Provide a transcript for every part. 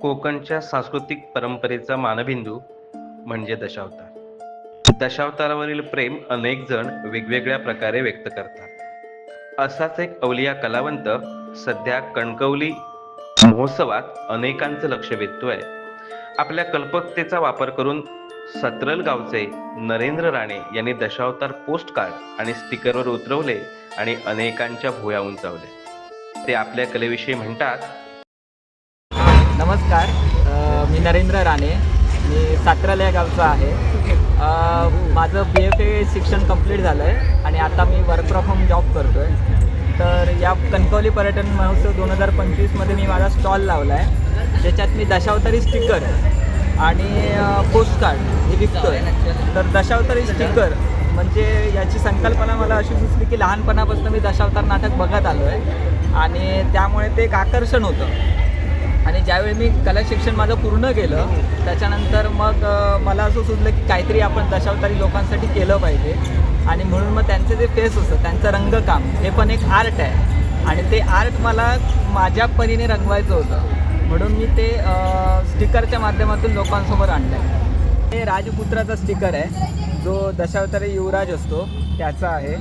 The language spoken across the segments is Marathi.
कोकणच्या सांस्कृतिक परंपरेचा मानबिंदू म्हणजे दशावतार. दशावतारावरील प्रेम अनेक जण वेगवेगळ्या प्रकारे व्यक्त करतात. असाच एक अवलिया कलावंत सध्या कणकवली महोत्सवात अनेकांचं लक्ष वेधतोय. आपल्या कल्पकतेचा वापर करून सत्रल गावचे नरेंद्र राणे यांनी दशावतार पोस्ट कार्ड आणि स्टिकरवर उतरवले आणि अनेकांच्या भुया उंचावले ते आपल्या कलेविषयी म्हणतात नमस्कार. मी नरेंद्र राणे. मी सातराला या गावचा आहे. माझं बी एफ ए शिक्षण कंप्लीट झालं आहे आणि आता मी वर्क फ्रॉम होम जॉब करतो आहे तर या कणकवली पर्यटन महोत्सव दोन हजार पंचवीसमध्ये मी माझा स्टॉल लावला आहे ज्याच्यात मी दशावतारी स्टिकर आणि पोस्ट कार्ड हे विकतो आहे तर दशावतारी स्टिकर म्हणजे याची संकल्पना मला अशी सुचली की लहानपणापासून मी दशावतार नाटक बघत आलो आहे आणि त्यामुळे ते एक आकर्षण होतं. आणि ज्यावेळी मी कला शिक्षण माझं पूर्ण केलं त्याच्यानंतर मग मला असं सुचलं की काहीतरी आपण दशावतारी लोकांसाठी केलं पाहिजे. आणि म्हणून मग त्यांचे जे फेस असतं त्यांचं रंगकाम हे पण एक आर्ट आहे. आणि ते आर्ट मला माझ्या परीने रंगवायचं होतं. म्हणून मी ते स्टिकरच्या माध्यमातून लोकांसमोर आणलं आहे हे राजपुत्राचा स्टिकर आहे. जो दशावतारी युवराज असतो त्याचा आहे.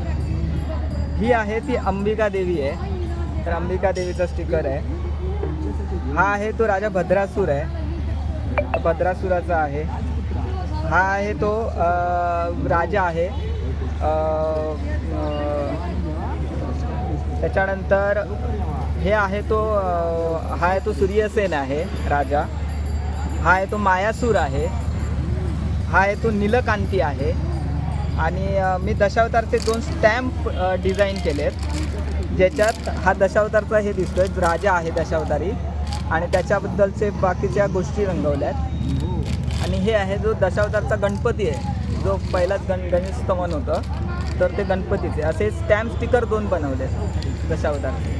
ही आहे ती अंबिका देवी आहे. तर अंबिका देवीचा स्टिकर आहे. हा आहे तो राजा भद्रासूर आहे. भद्रासुराचा आहे. हा आहे तो राजा आहे. त्याच्यानंतर हे आहे तो हा आहे तो सूर्यसेन आहे राजा. हा आहे तो मायासूर आहे. हा आहे तो नीलकांती आहे. आणि मी दशावतारचे दोन स्टॅम्प डिझाईन केलेत. ज्याच्यात हा दशावतारचा हे दिसतोय राजा आहे दशावतारी. आणि त्याच्याबद्दलचे बाकीच्या गोष्टी रंगवल्यात. आणि हे आहे जो दशावतारचा गणपती आहे जो पहिलाच गण गणेशस्तमन होतं. तर ते गणपतीचे असे स्टॅम्प स्टिकर दोन बनवले दशावतारचे.